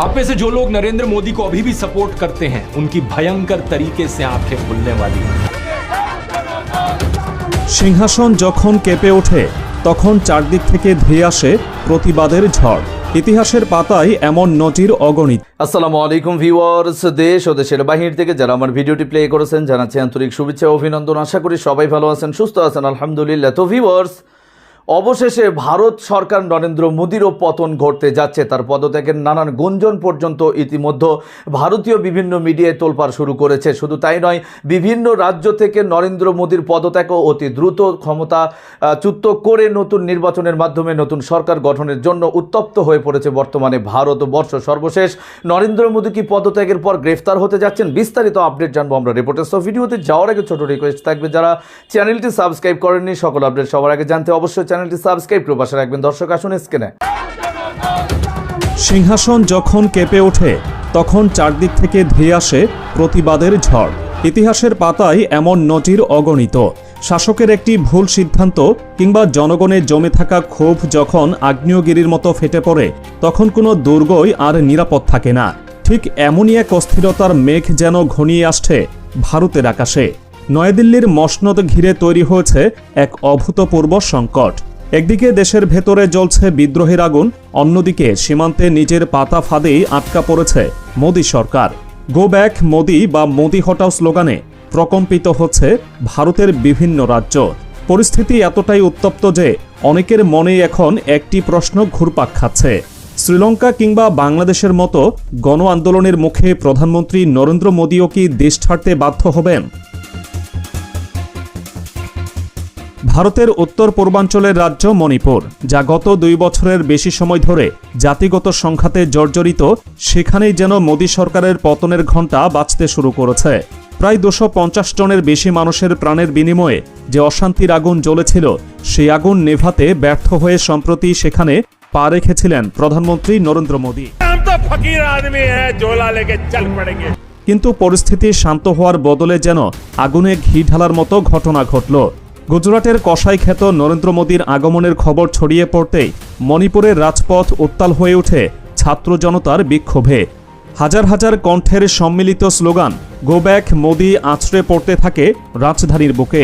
आप में से जो लोग नरेंद्र मोदी को अभी भी सपोर्ट करते हैं उनकी भयंकर तरीके से आंखें खुलने वाली हैं সিংহাসন যখন কেঁপে ওঠে তখন চারদিক থেকে ধেয়ে আসে প্রতিবাদের ঝড় ইতিহাসের পাতায় এমন নজির অগণিত আসসালামু আলাইকুম ভিউয়ার্স দেশ ও দেশের বাহির থেকে যারা আমার ভিডিওটি প্লে করেছেন জানাচ্ছি আন্তরিক শুভেচ্ছা ও অভিনন্দন আশা করি সবাই ভালো আছেন সুস্থ আছেন আলহামদুলিল্লাহ তো ভিউয়ার্স অবশেষে ভারত সরকার নরেন্দ্র মোদীরও পতন ঘটতে যাচ্ছে। তার পদত্যাগের নানান গুঞ্জন পর্যন্ত ইতিমধ্যে ভারতীয় বিভিন্ন মিডিয়ায় তোলপাড় শুরু করেছে। শুধু তাই নয়, বিভিন্ন রাজ্য থেকে নরেন্দ্র মোদীর পদত্যাগও অতি দ্রুত ক্ষমতা চ্যুত করে নতুন নির্বাচনের মাধ্যমে নতুন সরকার গঠনের জন্য উত্তপ্ত হয়ে পড়েছে বর্তমানে ভারতবর্ষ। সর্বশেষ, নরেন্দ্র মোদী কি পদত্যাগের পর গ্রেফতার হতে যাচ্ছেন? বিস্তারিত আপডেট জানব আমরা রিপোর্টার সব ভিডিওতে যাওয়ার আগে ছোট রিকোয়েস্ট থাকবে, যারা চ্যানেলটি সাবস্ক্রাইব করেননি, সকল আপডেট সবার আগে জানতে অবশ্যই চ্যানেলটি সাবস্ক্রাইব করে পাশে রাখবেন। দর্শক, আসুন স্ক্রিনে। সিংহাসন যখন কেঁপে ওঠে, তখন চারদিক থেকে ধেয়ে আসে প্রতিবাদের ঝড়। ইতিহাসের পাতায় এমন নজির অগণিত। শাসকের একটি ভুল সিদ্ধান্ত কিংবা জনগণের জমে থাকা ক্ষোভ যখন আগ্নেয়গিরির মতো ফেটে পড়ে, তখন কোনো দুর্গই আর নিরাপদ থাকে না। ঠিক এমনই এক অস্থিরতার মেঘ যেন ঘনিয়ে আসছে ভারতের আকাশে। নয়াদিল্লির মসনদ ঘিরে তৈরি হয়েছে এক অভূতপূর্ব সংকট। একদিকে দেশের ভেতরে জ্বলছে বিদ্রোহের আগুন, অন্যদিকে সীমান্তে নিজের পাতা ফাঁদেই আটকা পড়েছে মোদী সরকার। গো ব্যাক মোদি বা মোদি হটাও স্লোগানে প্রকম্পিত হচ্ছে ভারতের বিভিন্ন রাজ্য। পরিস্থিতি এতটাই উত্তপ্ত যে অনেকের মনে এখন একটি প্রশ্ন ঘুরপাক খাচ্ছে। শ্রীলঙ্কা কিংবা বাংলাদেশের মতো গণ আন্দোলনের মুখে প্রধানমন্ত্রী নরেন্দ্র মোদীও কি দেশ ছাড়তে বাধ্য হবেন? ভারতের উত্তর পূর্বাঞ্চলের রাজ্য মণিপুর যা গত দুই বছরের বেশি সময় ধরে জাতিগত সংখ্যাতে জর্জরিত সেখানেই যেন মোদী সরকারের পতনের ঘণ্টা বাঁচতে শুরু করেছে। প্রায় দুশো পঞ্চাশ জনের বেশি মানুষের প্রাণের বিনিময়ে যে অশান্তির আগুন জ্বলেছিল সেই আগুন নেভাতে ব্যর্থ হয়ে সম্প্রতি সেখানে পা রেখেছিলেন প্রধানমন্ত্রী নরেন্দ্র মোদী। কিন্তু পরিস্থিতি শান্ত হওয়ার বদলে যেন আগুনে ঘি ঢালার মতো ঘটনা ঘটল। গুজরাটের কসাই খ্যাত নরেন্দ্র মোদীর আগমনের খবর ছড়িয়ে পড়তেই মণিপুরের রাজপথ উত্তাল হয়ে ওঠে ছাত্র জনতার বিক্ষোভে। হাজার হাজার কণ্ঠের সম্মিলিত স্লোগান গো ব্যাক মোদি আছড়ে পড়তে থাকে রাজধানীর বুকে।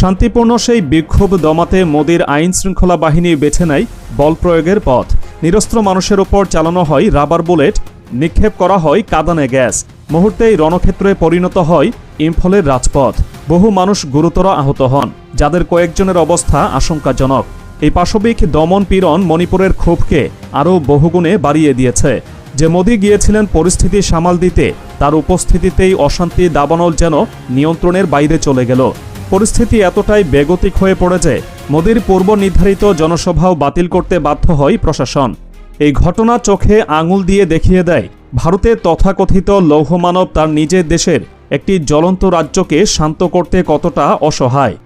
শান্তিপূর্ণ সেই বিক্ষোভ দমাতে মোদীর আইন শৃঙ্খলা বাহিনী বেছে নেয় বল প্রয়োগের পথ। নিরস্ত্র মানুষের ওপর চালানো হয় রাবার বুলেট, নিক্ষেপ করা হয় কাদানে গ্যাস। মুহূর্তেই রণক্ষেত্রে পরিণত হয় ইম্ফলের রাজপথ। বহু মানুষ গুরুতর আহত হন, যাদের কয়েকজনের অবস্থা আশঙ্কাজনক। এই পাশবিক দমন পীড়ন মণিপুরের ক্ষোভকে আরও বহুগুণে বাড়িয়ে দিয়েছে। যে মোদী গিয়েছিলেন পরিস্থিতি সামাল দিতে, তার উপস্থিতিতেই অশান্তি দাবানল যেন নিয়ন্ত্রণের বাইরে চলে গেল। পরিস্থিতি এতটাই বেগতিক হয়ে পড়ে যে মোদীর পূর্ব নির্ধারিত জনসভাও বাতিল করতে বাধ্য হয় প্রশাসন। এই ঘটনা চোখে আঙুল দিয়ে দেখিয়ে দেয় ভারতের তথাকথিত লৌহমানব তার নিজের দেশের একটি জ্বলন্ত রাজ্যকে শান্ত করতে কতটা অসহায়।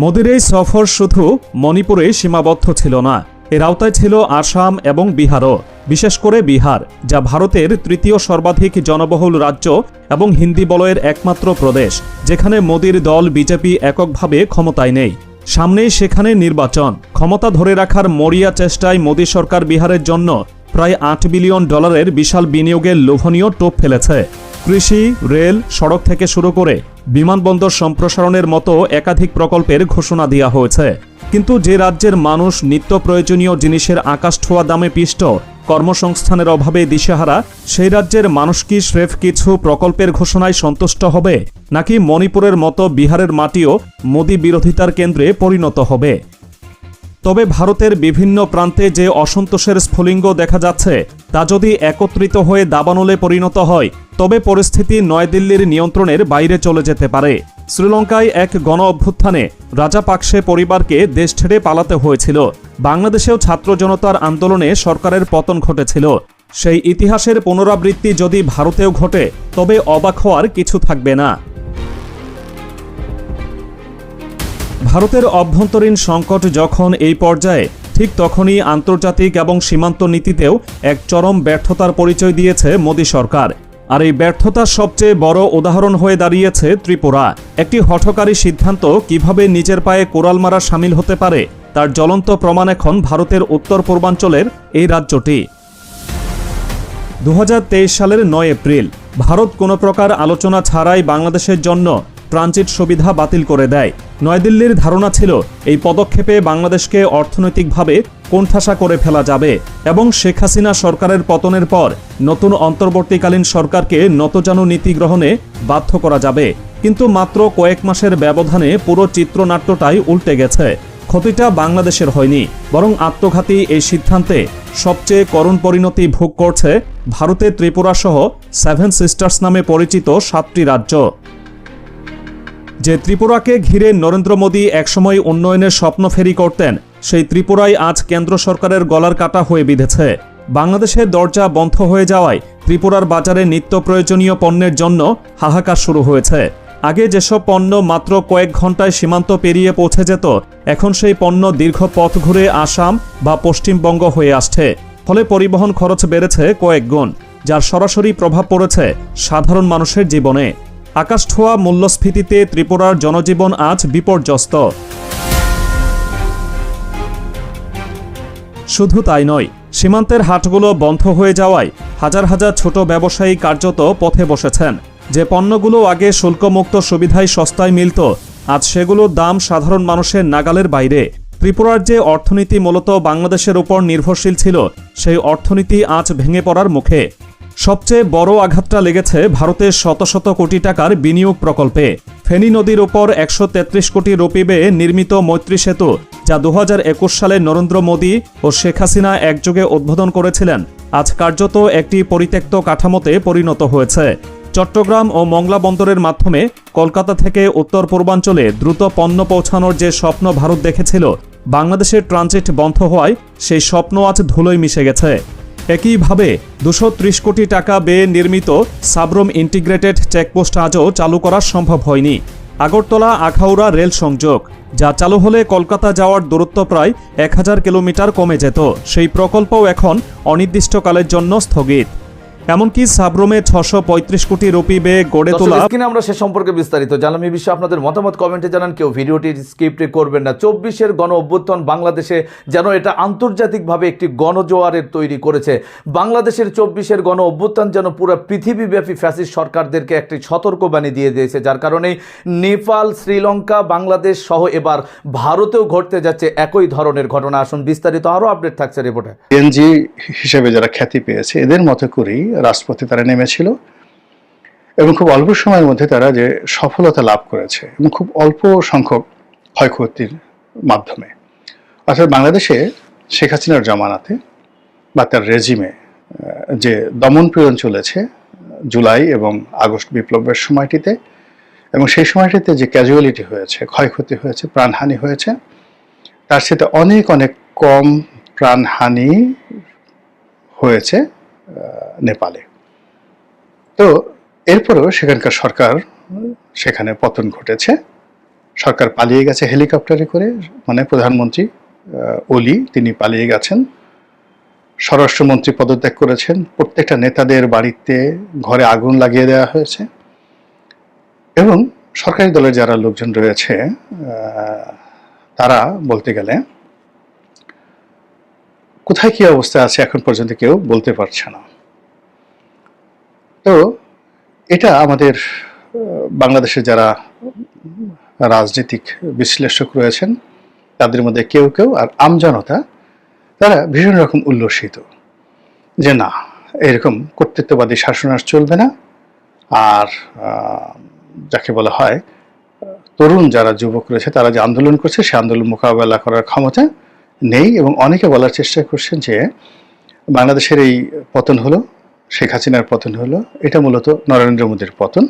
মোদির এই সফর শুধু মণিপুরে সীমাবদ্ধ ছিল না, এর আওতায় ছিল আসাম এবং বিহারও, বিশেষ করে বিহার, যা ভারতের তৃতীয় সর্বাধিক জনবহুল রাজ্য এবং হিন্দি বলয়ের একমাত্র প্রদেশ, যেখানে মোদির দল বিজেপি এককভাবে ক্ষমতায় নেই। সামনেই সেখানে নির্বাচন, ক্ষমতা ধরে রাখার মরিয়া চেষ্টায় মোদী সরকার বিহারের জন্য প্রায় আট বিলিয়ন ডলারের বিশাল বিনিয়োগের লোভনীয় টোপ ফেলেছে। কৃষি, রেল, সড়ক থেকে শুরু করে বিমানবন্দর সম্প্রসারণের মতো একাধিক প্রকল্পের ঘোষণা দেওয়া হয়েছে। কিন্তু যে রাজ্যের মানুষ নিত্য প্রয়োজনীয় জিনিসের আকাশ দামে পিষ্ট, কর্মসংস্থানের অভাবে দিশেহারা, সেই রাজ্যের মানুষ কি স্রেফ কিছু প্রকল্পের ঘোষণায় সন্তুষ্ট হবে? নাকি মণিপুরের মতো বিহারের মাটিও মোদী বিরোধিতার কেন্দ্রে পরিণত হবে? তবে ভারতের বিভিন্ন প্রান্তে যে অসন্তোষের স্ফুলিঙ্গ দেখা যাচ্ছে, তা যদি একত্রিত হয়ে দাবানলে পরিণত হয়, তবে পরিস্থিতি নয়াদিল্লির নিয়ন্ত্রণের বাইরে চলে যেতে পারে। শ্রীলঙ্কায় এক গণ অভ্যুত্থানে রাজাপাকসে পরিবারকে দেশ ছেড়ে পালাতে হয়েছিল। বাংলাদেশেও ছাত্র জনতার আন্দোলনে সরকারের পতন ঘটেছিল। সেই ইতিহাসের পুনরাবৃত্তি যদি ভারতেও ঘটে, তবে অবাক হওয়ার কিছু থাকবে না। ভারতের অভ্যন্তরীণ সংকট যখন এই পর্যায়ে, ঠিক তখনই আন্তর্জাতিক এবং সীমান্ত নীতিতেও এক চরম ব্যর্থতার পরিচয় দিয়েছে মোদী সরকার। আর এই ব্যর্থতার সবচেয়ে বড় উদাহরণ হয়ে দাঁড়িয়েছে ত্রিপুরা। একটি হঠকারী সিদ্ধান্ত কীভাবে নিজের পায়ে কোরাল মারা সামিল হতে পারে, তার জ্বলন্ত প্রমাণ এখন ভারতের উত্তর পূর্বাঞ্চলের এই রাজ্যটি। দু হাজার তেইশ সালের নয় এপ্রিল, ভারত কোনো প্রকার আলোচনা ছাড়াই বাংলাদেশের জন্য ট্রানজিট সুবিধা বাতিল করে দেয়। নয়াদিল্লির ধারণা ছিল, এই পদক্ষেপে বাংলাদেশকে অর্থনৈতিকভাবে কোণঠাসা করে ফেলা যাবে এবং শেখ হাসিনা সরকারের পতনের পর নতুন অন্তর্বর্তীকালীন সরকারকে নতজানু নীতি গ্রহণে বাধ্য করা যাবে। কিন্তু মাত্র কয়েক মাসের ব্যবধানে পুরো চিত্রনাট্যটাই উল্টে গেছে। ক্ষতিটা বাংলাদেশের হয়নি, বরং আত্মঘাতী এই সিদ্ধান্তে সবচেয়ে করুণ পরিণতি ভোগ করছে ভারতের ত্রিপুরা সহ সেভেন সিস্টার্স নামে পরিচিত সাতটি রাজ্য। যে ত্রিপুরাকে ঘিরে নরেন্দ্র মোদী একসময় উন্নয়নের স্বপ্ন ফেরি করতেন, সেই ত্রিপুরাই আজ কেন্দ্র সরকারের গলার কাটা হয়ে বিঁধেছে। বাংলাদেশের দরজা বন্ধ হয়ে যাওয়ায় ত্রিপুরার বাজারে নিত্য প্রয়োজনীয় পণ্যের জন্য হাহাকার শুরু হয়েছে। আগে যেসব পণ্য মাত্র কয়েক ঘন্টায় সীমান্ত পেরিয়ে পৌঁছে যেত, এখন সেই পণ্য দীর্ঘ পথ ঘুরে আসাম বা পশ্চিমবঙ্গ হয়ে আসছে। ফলে পরিবহন খরচ বেড়েছে কয়েক গুণ, যার সরাসরি প্রভাব পড়েছে সাধারণ মানুষের জীবনে। আকাশ ছোঁয়া মূল্যস্ফীতিতে ত্রিপুরার জনজীবন আজ বিপর্যস্ত। শুধু তাই নয়, সীমান্তের হাটগুলো বন্ধ হয়ে যাওয়ায় হাজার হাজার ছোট ব্যবসায়ী কার্যত পথে বসেছেন। যে পণ্যগুলো আগে শুল্কমুক্ত সুবিধায় সস্তায় মিলত, আজ সেগুলোর দাম সাধারণ মানুষের নাগালের বাইরে। ত্রিপুরার যে অর্থনীতি মূলত বাংলাদেশের উপর নির্ভরশীল ছিল, সেই অর্থনীতি আজ ভেঙে পড়ার মুখে। সবচেয়ে বড় আঘাতটা লেগেছে ভারতের শত শত কোটি টাকার বিনিয়োগ প্রকল্পে। ফেনী নদীর ওপর একশো তেত্রিশ কোটি রুপি ব্যয়ে নির্মিত মৈত্রী সেতু, যা দু হাজার একুশ সালে নরেন্দ্র মোদী ও শেখ হাসিনা একযোগে উদ্বোধন করেছিলেন, আজ কার্যত একটি পরিত্যক্ত কাঠামোতে পরিণত হয়েছে। চট্টগ্রাম ও মংলা বন্দরের মাধ্যমে কলকাতা থেকে উত্তর পূর্বাঞ্চলে দ্রুত পণ্য পৌঁছানোর যে স্বপ্ন ভারত দেখেছিল, বাংলাদেশের ট্রানজিট বন্ধ হওয়ায় সেই স্বপ্ন আজ ধুলোয় মিশে গেছে। একইভাবে দুশো কোটি টাকা ব্যয়ে নির্মিত সাবরম ইন্টিগ্রেটেড চেকপোস্ট আজও চালু করা সম্ভব হয়নি। আগরতলা আখাউড়া রেল সংযোগ, যা চালু হলে কলকাতা যাওয়ার দূরত্ব প্রায় এক হাজার কিলোমিটার কমে যেত। সেই প্রকল্পও এখন অনির্দিষ্টকালের জন্য স্থগিত। এমনকি সাবরুমে ছশো পঁয়ত্রিশ কোটি রুপি ব্যয়ে গড়ে তোলা। স্ক্রিনে আমরা সে সম্পর্কে বিস্তারিত জানলাম। এই বিষয়ে আপনাদের মতামত কমেন্টে জানান। কেউ ভিডিওটি স্ক্রিপ্টে করবেন না। চব্বিশের গণ অভ্যুত্থান বাংলাদেশে যেন এটা আন্তর্জাতিকভাবে একটি গণজোয়ারের তৈরি করেছে। বাংলাদেশের চব্বিশের গণ অভ্যুত্থান যেন পুরো পৃথিবীব্যাপী ফ্যাসিস্ট সরকারদেরকে একটি সতর্কবাণী দিয়ে দিয়েছে। যার কারণে নেপাল শ্রীলঙ্কা বাংলাদেশ সহ এবার ভারতেও ঘটতে যাচ্ছে একই ধরনের ঘটনা। আসুন বিস্তারিত আরও আপডেট থাকছে রিপোর্টে। এনজি হিসেবে যারা খ্যাতি পেয়েছে এদের মতো করেই রাজপথে তারা নেমেছিল এবং খুব অল্প সময়ের মধ্যে তারা যে সফলতা লাভ করেছে এবং খুব অল্প সংখ্যক ক্ষয়ক্ষতির মাধ্যমে। অর্থাৎ বাংলাদেশে শেখ হাসিনার জামানাতে বা তার রেজিমে যে দমন পীড়ন চলেছে জুলাই এবং আগস্ট বিপ্লবের সময়টিতে এবং সেই সময়টিতে যে ক্যাজুয়ালিটি হয়েছে, ক্ষয়ক্ষতি হয়েছে, প্রাণহানি হয়েছে, তার সাথে অনেক অনেক কম প্রাণহানি হয়েছে। নেপালে। তো এরপরেও সেখানকার সরকার, সেখানে পতন ঘটেছে। সরকার পালিয়ে গেছে হেলিকপ্টারে করে মানে প্রধানমন্ত্রী ওলি, তিনি পালিয়ে গেছেন। স্বরাষ্ট্রমন্ত্রী পদত্যাগ করেছেন। প্রত্যেকটা নেতাদের বাড়িতে ঘরে আগুন লাগিয়ে দেওয়া হয়েছে। এবং সরকারি দলের যারা লোকজন রয়েছে তারা বলতে গেলে, কোথায় কি অবস্থা আছে এখন পর্যন্ত কেউ বলতে পারছে না। তো এটা আমাদের বাংলাদেশে যারা রাজনৈতিক বিশ্লেষক রয়েছেন, তাদের মধ্যে কেউ কেউ আর আমজনতা তারা ভীষণ রকম উল্লসিত যে না, এরকম কর্তৃত্ববাদী শাসন আর চলবে না। আর যাকে বলা হয়, তরুণ যারা যুবক রয়েছে, তারা যে আন্দোলন করছে, সে আন্দোলন মোকাবেলা করার ক্ষমতা নেই এবং অনেকে বলার চেষ্টা করছেন যে বাংলাদেশের এই পতন হলো শেখ হাসিনার পতন হলো, এটা মূলত নরেন্দ্র মোদীর পতন।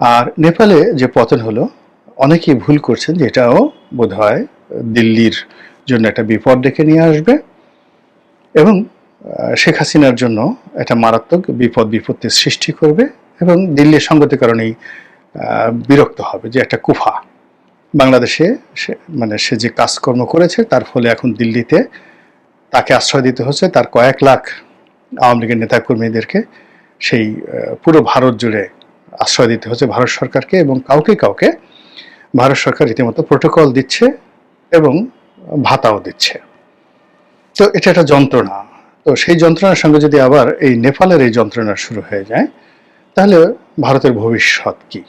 আর নেপালে যে পতন হলো, অনেকেই ভুল করছেন যে এটাও বোধ হয় দিল্লির জন্য একটা বিপদ ডেকে নিয়ে আসবে এবং শেখ হাসিনার জন্য একটা মারাত্মক বিপদ বিপত্তির সৃষ্টি করবে এবং দিল্লির সঙ্গতির কারণেই বিরক্ত হবে যে একটা কুফা। বাংলাদেশে সে মানে সে যে কাজকর্ম করেছে, তার ফলে এখন দিল্লিতে তাকে আশ্রয় দিতে হচ্ছে, তার কয়েক লাখ আওয়ামী লীগের নেতাকর্মীদেরকে সেই পুরো ভারত জুড়ে আশ্রয় দিতে হচ্ছে ভারত সরকারকে এবং কাউকে কাউকে। ভারত সরকার রীতিমতো প্রোটোকল দিচ্ছে এবং ভাতাও দিচ্ছে। তো এটা একটা যন্ত্রণা। তো সেই যন্ত্রণার সঙ্গে যদি আবার এই নেপালের এই যন্ত্রণা শুরু হয়ে যায়, তাহলে ভারতের ভবিষ্যৎ কি?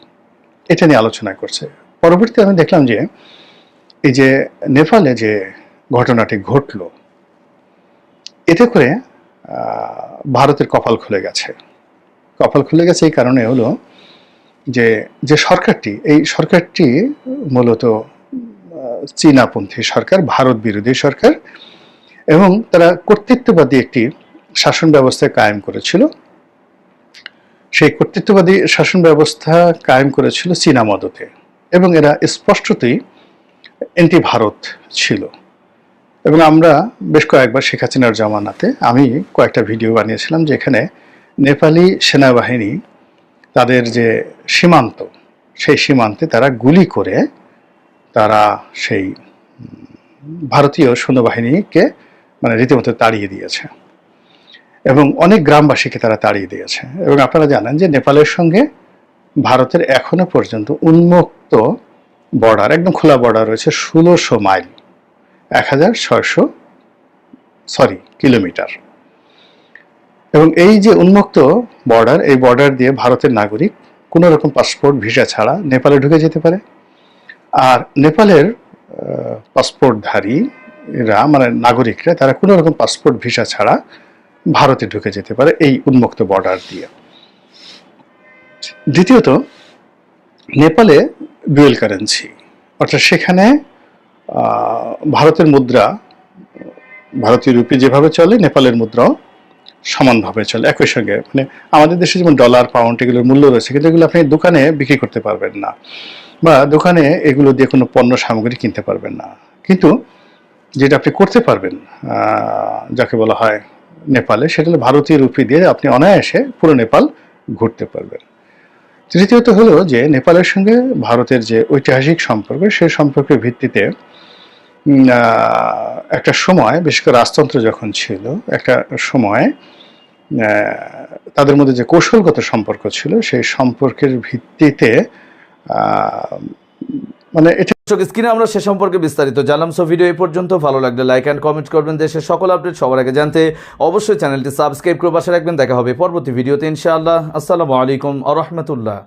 এটা নিয়ে আলোচনা করছে। পরবর্তীতে আমি দেখলাম যে, এই যে নেপালে যে ঘটনাটি ঘটলো, এতে করে ভারতের কপাল খুলে গেছে। কপাল খুলে গেছে এই কারণে হলো যে যে সরকারটি, এই সরকারটি মূলত চীনাপন্থী সরকার, ভারত বিরোধী সরকার এবং তারা কর্তৃত্ববাদী একটি শাসন ব্যবস্থা কায়েম করেছিল। সেই কর্তৃত্ববাদী শাসন ব্যবস্থা কায়েম করেছিল চীনা মদতে এবং এরা স্পষ্টতই এন্টি ভারত ছিল। এবং আমরা বেশ কয়েকবার শেখ হাসিনার জামানাতে আমি কয়েকটা ভিডিও বানিয়েছিলাম যেখানে নেপালি সেনাবাহিনী তাদের যে সীমান্ত, সেই সীমান্তে তারা গুলি করে তারা সেই ভারতীয় সৈন্যবাহিনীকে মানে রীতিমতো তাড়িয়ে দিয়েছে এবং অনেক গ্রামবাসীকে তারা তাড়িয়ে দিয়েছে। এবং আপনারা জানেন যে নেপালের সঙ্গে ভারতের এখনও পর্যন্ত উন্মুক্ত বর্ডার, একদম খোলা বর্ডার রয়েছে ষোলোশো মাইল। এক হাজার ছয়শো, সরি, কিলোমিটার। এবং এই যে উন্মুক্ত বর্ডার, এই বর্ডার দিয়ে ভারতের নাগরিক কোনো রকম পাসপোর্ট, ভিসা ছাড়া নেপালে ঢুকে যেতে পারে। আর নেপালের পাসপোর্টধারীরা মানে নাগরিকরা, তারা কোনো রকম পাসপোর্ট, ভিসা ছাড়া ভারতে ঢুকে যেতে পারে এই উন্মুক্ত বর্ডার দিয়ে। দ্বিতীয়ত, নেপালে ডুয়েল কারেন্সি, অর্থাৎ সেখানে ভারতের মুদ্রা, ভারতীয় রুপি যেভাবে চলে, নেপালের মুদ্রাও সমানভাবে চলে, একই সঙ্গে। মানে আমাদের দেশে যেমন ডলার পাউন্ড এগুলোর মূল্য রয়েছে, কিন্তু এগুলো আপনি দোকানে বিক্রি করতে পারবেন না বা দোকানে এগুলো দিয়ে কোনো পণ্য, সামগ্রী কিনতে পারবেন না। কিন্তু যেটা আপনি করতে পারবেন যাকে বলা হয় নেপালে, সেটা হলো ভারতীয় রুপি দিয়ে আপনি অনায়াসে পুরো নেপাল ঘুরতে পারবেন। তৃতীয়ত হলো যে, নেপালের সঙ্গে ভারতের যে ঐতিহাসিক সম্পর্ক সেই সম্পর্কের ভিত্তিতে একটা সময়, বিশেষ করে রাজতন্ত্র যখন ছিল, একটা সময় তাদের মধ্যে যে কৌশলগত সম্পর্ক ছিল, সেই সম্পর্কের ভিত্তিতে মানে এটা স্ক্রিনে আমরা সে সম্পর্কে বিস্তারিত জানলাম সো ভিডিও এই পর্যন্ত। ভালো লাগলে লাইক অ্যান্ড কমেন্ট করবেন। দেশের সকল আপডেট সবার আগে জানতে অবশ্যই চ্যানেলটি সাবস্ক্রাইব করে পাশে রাখবেন। দেখা হবে পরবর্তী ভিডিওতে ইনশাআল্লাহ। আসসালামু আলাইকুম আ রহমতুল্লাহ।